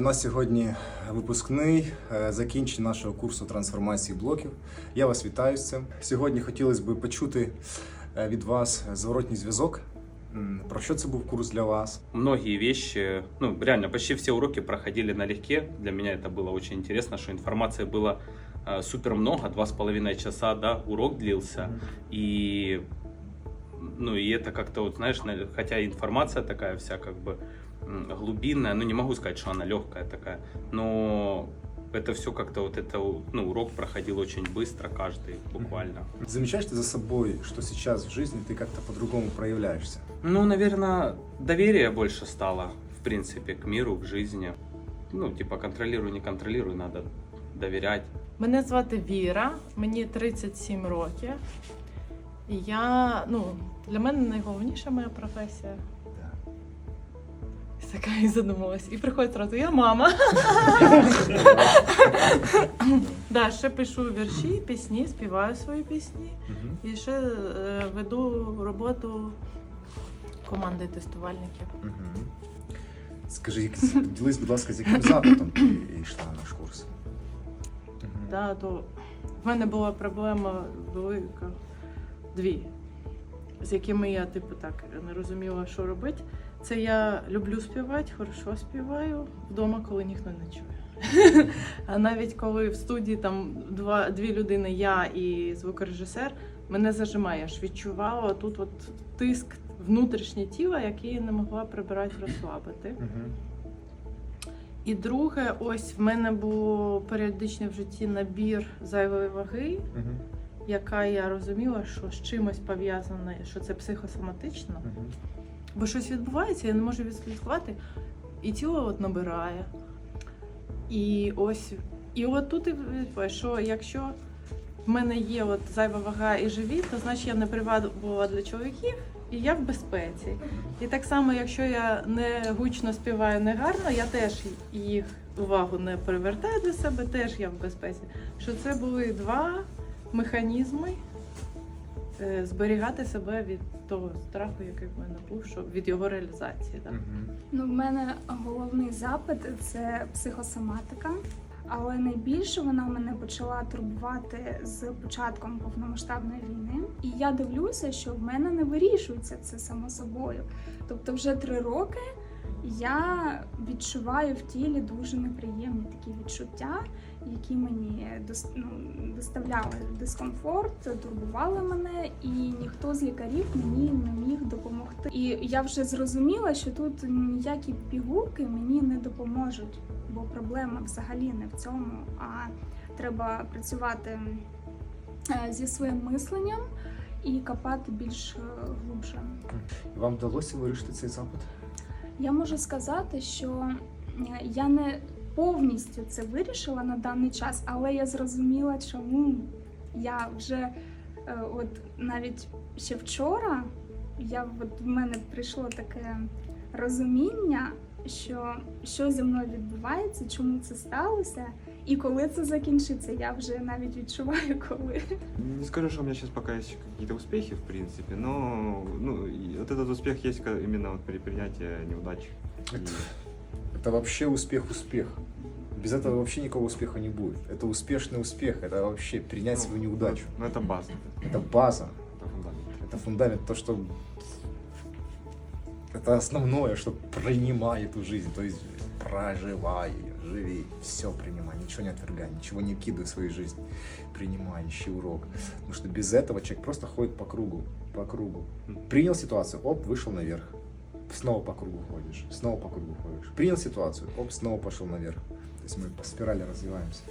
У нас сьогодні випускний е, закінчення нашого курсу трансформації блоків. Я вас вітаю з цим. Сьогодні хотілося б почути е, від вас зворотній зв'язок. М, Про що це був курс для вас? Многие вещи, ну реально, почти все уроки проходили налегке. Для меня это было очень интересно, что информации было э, супер много, два с половиной часа, да, урок длился. И, ну, и это как-то, вот, знаешь, на- хотя информация такая вся как бы м, глубинная, ну, не могу сказать, что она легкая такая, но это все как-то вот это, ну, урок проходил очень быстро, каждый буквально. Замечаешь ты за собой, что сейчас в жизни ты как-то по-другому проявляешься? Ну, наверное, доверие больше стало, в принципе, к миру, к жизни. Ну, типа, контролируй, не контролируй, надо доверять. Мене звати Віра, мені 37 років. І я, ну, для мене найголовніша моя професія. Така і задумалась. І приходить одразу, я мама. да, ще пишу вірші, пісні, співаю свої пісні. І ще е, веду роботу команди тестувальників. Мгм. Скажи, як- ділись, будь ласка, з яким запитом ти йшла на наш курс? Мгм. Да, то в мене була проблема велика, дві, з якими я, типу, так не розуміла, що робити. Це я люблю співати, хорошо співаю вдома, коли ніхто не чує. А навіть коли в студії там два, дві людини, я і звукорежисер, мене зажимає. Я ж відчувала тут от тиск внутрішнє тіла, який я не могла прибирати, розслабити. І друге, ось в мене був періодичний в житті набір зайвої ваги, яка я розуміла, що з чимось пов'язана, що це психосоматично. Бо щось відбувається, я не можу відслідкувати, і тіло от набирає. І ось, і от тут і що якщо в мене є от зайва вага і живіт, то значить я не привабила для чоловіків, і я в безпеці. І так само, якщо я не гучно співаю не гарно, я теж їх увагу не привертаю до себе, теж я в безпеці. Що це були два механізми зберігати себе від того страху, який в мене був, що від його реалізації. Так. Мгм. Ну, в мене головний запит це психосоматика, але найбільше вона мене почала турбувати з початком повномасштабної війни. І я дивлюся, що в мене не вирішується це само собою. Тобто, вже три роки я відчуваю в тілі дуже неприємні такі відчуття, які мені ну, доставляли дискомфорт, турбували мене, і ніхто з лікарів мені не міг допомогти. І я вже зрозуміла, що тут ніякі пігулки мені не допоможуть, бо проблема взагалі не в цьому, а треба працювати е, зі своїм мисленням і копати більш е, глибше. Вам вдалося вирішити цей запит? Я можу сказати, що е, я не повністю це вирішила на даний час, але я зрозуміла, чому я вже е, от навіть ще вчора я от в мене прийшло таке розуміння, що що зі мною відбувається, чому це сталося, і коли це закінчиться, я вже навіть відчуваю, коли. Не скажу, что у меня сейчас пока есть какие-то успехи, в принципе, но ну, и вот этот успех есть ка- именно вот при принятии неудач. И- Это, это вообще успех-успех. Без этого вообще никакого успеха не будет. Это успешный успех, это вообще принять свою неудачу. Ну, это база, Это база, это фундамент. это фундамент, то, что это основное, что принимай эту жизнь, то есть проживай ее, живи, все принимай, ничего не отвергай, ничего не кидай в свою жизнь, принимай, ищи урок. Потому что без этого человек просто ходит по кругу, по кругу. Принял ситуацию, оп, вышел наверх. Снова по кругу ходишь, снова по кругу ходишь. Принял ситуацию, оп, снова пошел наверх. То есть мы по спирали развиваемся.